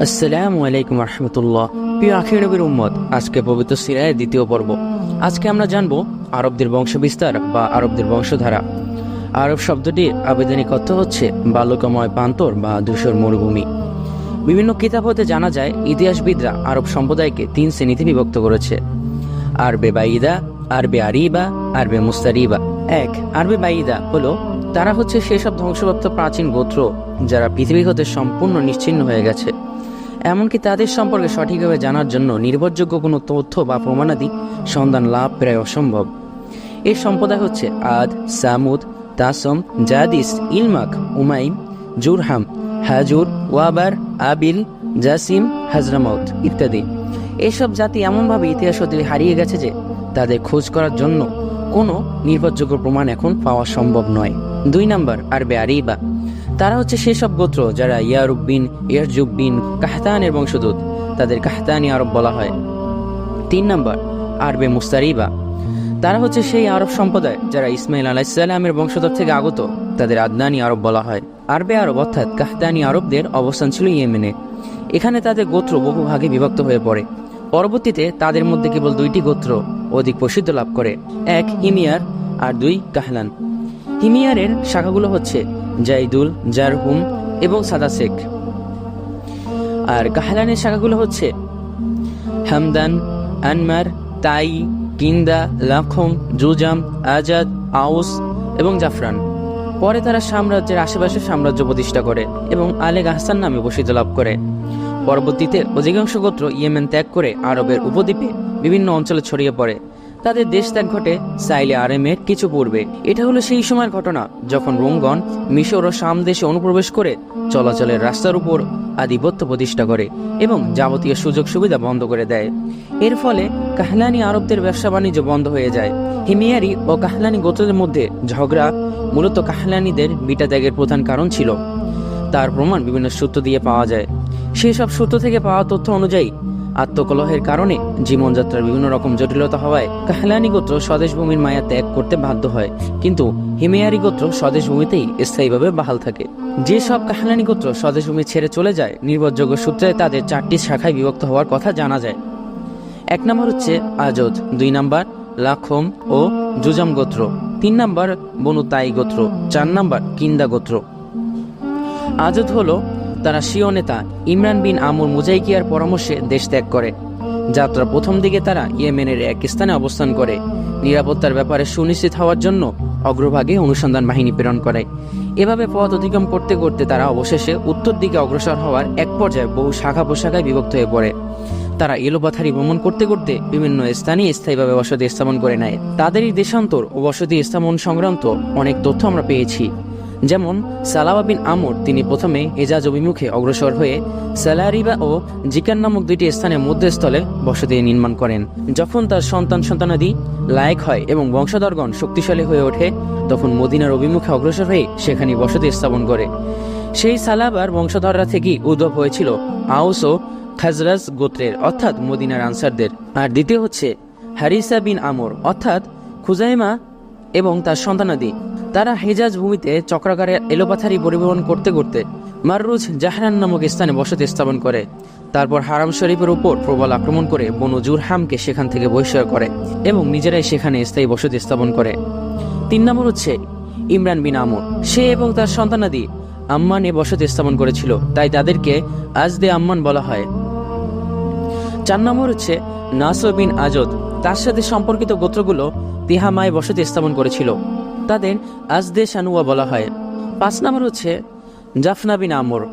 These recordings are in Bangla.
আসসালামু আলাইকুম রহমতুল্লাহ। প্রিয় আখির নবীর উম্মত, আজকে পবিত্র সিরায়ের দ্বিতীয় পর্ব। আজকে আমরা জানব আরবদের বংশবিস্তার বা আরবদের বংশধারা। আরব শব্দটির আবেদনিক অর্থ হচ্ছে বালুকাময় প্রান্তর বা ধূসর মরুভূমি। বিভিন্ন কিতাব হতে জানা যায়, ইতিহাসবিদরা আরব সম্প্রদায়কে তিন শ্রেণীতে বিভক্ত করেছে। আরবে বাইদা, আরবে আরিবা, আরবে মুস্তারিবা। এক, আরবে বাইদা হলো, তারা হচ্ছে সেসব ধ্বংসপ্রাপ্ত প্রাচীন গোত্র যারা পৃথিবী হতে সম্পূর্ণ নিশ্চিন্ন হয়ে গেছে। এমনকি তাদের সম্পর্কে সঠিকভাবে জানার জন্য নির্ভরযোগ্য কোনো তথ্য বা প্রমাণাদি সন্ধান লাভ প্রায় অসম্ভব। এর সম্প্রদায় হচ্ছে আদ, Thamud, Tasm, Jadis, ইলমাক, Umaim, Jurhum, Hazur, Wabar, Abil, Jasim Hadramaut ইত্যাদি। এসব জাতি এমনভাবে ইতিহাস হতে হারিয়ে গেছে যে তাদের খোঁজ করার জন্য কোনো নির্ভরযোগ্য প্রমাণ এখন পাওয়া সম্ভব নয়। দুই নাম্বার, আরবে আরিবা। তারা হচ্ছে সেসব গোত্র যারা ইয়ারুব বিন, ইয়ারজুব বিন কাহতানের বংশদূত তাদের কাহতানি আরব বলা হয়। তিন নম্বর, আরবে মুস্তারিবা। তারা হচ্ছে সেই আরব সম্প্রদায় যারা ইসমাইল আলাইসাল্লামের বংশধর থেকে আগত। তাদের আদনানি আরব বলা হয়। আরবে আরব অর্থাৎ কাহতানি আরবদের অবস্থান ছিল ইয়েমেনে। এখানে তাদের গোত্র বহু ভাগে বিভক্ত হয়ে পড়ে। পরবর্তীতে তাদের মধ্যে কেবল দুইটি গোত্র অধিক প্রসিদ্ধ লাভ করে। এক হিমিয়ার আর দুই কাহলান। হিমিয়ারের শাখাগুলো হচ্ছে জাইদুল, জারহুম এবং সাদাসেক আর কাহলানের শাখাগুলো হচ্ছে হামদান, আনমার, তাই, কিন্দা, লাখম, জুজাম, আজাদ, আউস এবং জাফরান। পরে তারা সাম্রাজ্যের আশেপাশে সাম্রাজ্য প্রতিষ্ঠা করে এবং আলেক আহসান নামে প্রসিদ্ধ লাভ করে। পরবর্তীতে অধিকাংশ গোত্র ইয়েমেন ত্যাগ করে আরবের উপদ্বীপে বিভিন্ন অঞ্চলে ছড়িয়ে পড়ে। তাদের দেশ ত্যাগ ঘটে সাইলে আরেমের কিছু পূর্বে। এটা হলো সেই সময়ের ঘটনা, যখন রোমগণ মিশর ও শাম দেশে অনুপ্রবেশ করে চলাচলের রাস্তার উপর আধিপত্য প্রতিষ্ঠা করে এবং যাবতীয় সুযোগ সুবিধা বন্ধ করে দেয়। এর ফলে কাহলানি আরবদের ব্যবসা বাণিজ্য বন্ধ হয়ে যায়। হিমিয়ারি ও কাহলানি গোত্রদের মধ্যে ঝগড়া মূলত কাহলানিদের বিটা ত্যাগের প্রধান কারণ ছিল। তার প্রমাণ বিভিন্ন সূত্র দিয়ে পাওয়া যায়। সেই সব সূত্র থেকে পাওয়া তথ্য অনুযায়ী আত্মকলহের কারণে জীবনযাত্রার বিভিন্ন রকম জটিলতা হওয়ায় কাহলানি গোত্র স্বদেশ ভূমির মায়া ত্যাগ করতে বাধ্য হয়। কিন্তু হিমেয়ারি গোত্র স্বদেশ ভূমিতেই স্থায়ীভাবে বাহাল থাকে। যে সব কাহলানি গোত্র স্বদেশ ভূমি ছেড়ে চলে যায়, নির্ভরযোগ্য সূত্রে তাদের চারটি শাখায় বিভক্ত হওয়ার কথা জানা যায়। এক নম্বর হচ্ছে আজদ, দুই নাম্বার লাখম ও জুজাম গোত্র, তিন নাম্বার বনু তাই গোত্র, চার নাম্বার কিন্দা গোত্র। আজদ হলো তারা শিও নেতা ইমরান বিন আমুর মুজাইকিয়ার পরামর্শে দেশ ত্যাগ করে। যাত্রার প্রথম দিকে তারা ইয়েমেনের এক স্থানে অবস্থান করে। নিরাপত্তার ব্যাপারে সুনিশ্চিত হওয়ার জন্য অগ্রভাগে অনুসন্ধান বাহিনী প্রেরণ করে। এভাবে পথ অতিক্রম করতে করতে তারা অবশেষে উত্তর দিকে অগ্রসর হওয়ার এক পর্যায়ে বহু শাখা প্রশাখায় বিভক্ত হয়ে পড়ে। তারা এলোপাথারি ভ্রমণ করতে করতে বিভিন্ন স্থানে স্থায়ীভাবে বসতি স্থাপন করে নেয়। তাদের এই দেশান্তর ও বসতি স্থাপন সংক্রান্ত অনেক তথ্য আমরা পেয়েছি। যেমন সালাবা বিন আমর, তিনি প্রথমে এজাজ অভিমুখে অগ্রসর হয়ে সালারিবা ও জিকান নামক দুইটি স্থানে মধ্যস্থলে বসতি নির্মাণ করেন। যখন তার সন্তান সন্তানাদি লায়ক হয় এবং বংশধরগণ শক্তিশালী হয়ে ওঠে, তখন মদিনার অভিমুখে অগ্রসর হয়ে সেখানে বসতি স্থাপন করে। সেই সালাবার বংশধররা থেকেই উদ্ভব হয়েছিল আউস ও খাজরাজ গোত্রের, অর্থাৎ মদিনার আনসারদের। আর দ্বিতীয় হচ্ছে হারিসা বিন আমর, অর্থাৎ খুজাইমা এবং তার সন্তানাদি তারা হেজাজ ভূমিতে চক্রাকারে এলোপাথারি পরিবহন করতে করতে মাররুজ জাহরান নামক স্থানে বসতি স্থাপন করে। তারপর হারাম শরীফের উপর প্রবল আক্রমণ করে বনু জুরহামকে সেখান থেকে বহিষ্কার করে এবং নিজেরাই সেখানে স্থায়ী বসতি স্থাপন করে। তিন নম্বর হচ্ছে ইমরান বিন আমর। সে এবং তার সন্তানাদি আম্মানে বসতি স্থাপন করেছিল। তাই তাদেরকে আজদে আম্মান বলা হয়। চার নম্বর হচ্ছে নাসর বিন আজদ। তার সাথে সম্পর্কিত গোত্রগুলো তিহামায় বসতি স্থাপন করেছিল। তাদের আজদে শানুয়া বলা হয়। পাঁচ নম্বর হচ্ছে জাফনা বিন আমর।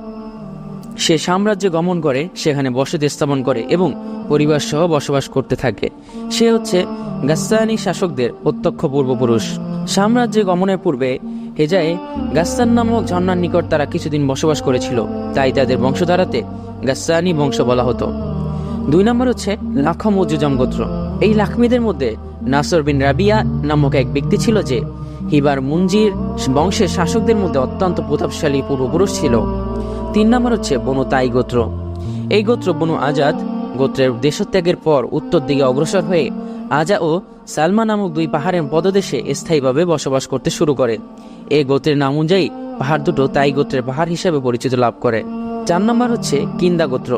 সে সাম্রাজ্যে গমন করে, সেখানে বসতি স্থাপন করে এবং পরিবার সহ বসবাস করতে থাকে। সে হচ্ছে গাস্তানি শাসকদের প্রত্যক্ষ পূর্বপুরুষ। সাম্রাজ্যে গমনের পূর্বে হেজায়ে গাস্তান নামক ঝর্ণার নিকট তারা কিছুদিন বসবাস করেছিল। তাই তাদের বংশধারাতে গাস্তানি বংশ বলা হতো। দুই নম্বর হচ্ছে লাখম ও জুজম গোত্র। এই লাখমিদের মধ্যে নাসর বিন রাবিয়া নামক এক ব্যক্তি ছিল যে হিবার মুঞ্জির বংশের শাসকদের মধ্যে অত্যন্ত প্রতাপশালী পূর্বপুরুষ ছিল। তিন নম্বর হচ্ছে বনু তাই গোত্র। এই গোত্র বনু আজাদ গোত্রের দেশত্যাগের পর উত্তর দিকে অগ্রসর হয়ে আজা ও সালমা নামক দুই পাহাড়ের পদদেশে স্থায়ীভাবে বসবাস করতে শুরু করে। এই গোত্রের নাম অনুযায়ী পাহাড় দুটো তাই গোত্রের পাহাড় হিসেবে পরিচিত লাভ করে। চার নম্বর হচ্ছে কিন্দা গোত্র।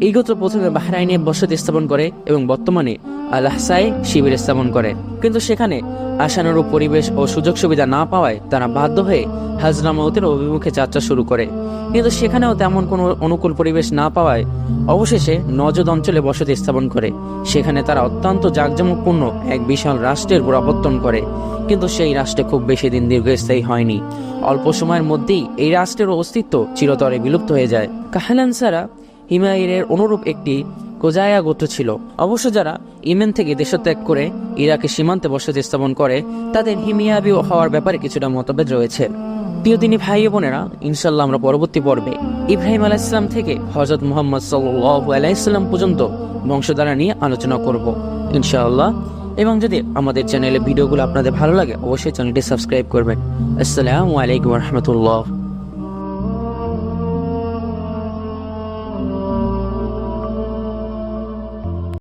এই গোত্র প্রথমে বাহরাইনে বসতি স্থাপন করে এবং বর্তমানে আলাহসাই শিবির স্থাপন করে। কিন্তু সেখানে আশানুরূপ পরিবেশ ও সুযোগ সুবিধা না পাওয়ায় তারা বাধ্য হয়ে হাজরামতের অভিমুখে যাত্রা শুরু করে। কিন্তু সেখানেও তেমন কোনো অনুকূল পরিবেশ না পাওয়ায় অবশেষে নজদ অঞ্চলে বসতি স্থাপন করে। সেখানে তারা অত্যন্ত জাঁকজমকপূর্ণ এক বিশাল রাষ্ট্রের গোড়াপত্তন করে। কিন্তু সেই রাষ্ট্রে খুব বেশি দিন দীর্ঘস্থায়ী হয়নি। অল্প সময়ের মধ্যেই এই রাষ্ট্রের অস্তিত্ব চিরতরে বিলুপ্ত হয়ে যায়। কাহালানসারা হিমায়রের অনুরূপ একটি কোজায়া গোত্র ছিল। অবশ্য যারা ইমেন থেকে দেশত্যাগ করে ইরাকে সীমান্তে বসতি স্থাপন করে, তাদের হিমিয়াবি হওয়ার ব্যাপারে কিছুটা মতভেদ রয়েছে। প্রিয় দিনী ভাই বোনেরা ইনশাল্লাহ আমরা পরবর্তী পর্বে ইব্রাহিম আলাইসলাম থেকে হজরত মোহাম্মদ সাল্লাহ আলাইসাল্লাম পর্যন্ত বংশধারা নিয়ে আলোচনা করব, ইনশাআল্লাহ। এবং যদি আমাদের চ্যানেলে ভিডিওগুলো আপনাদের ভালো লাগে, অবশ্যই চ্যানেলটি সাবস্ক্রাইব করবেন। আসসালামু আলাইকুম রহমতুল্লাহ।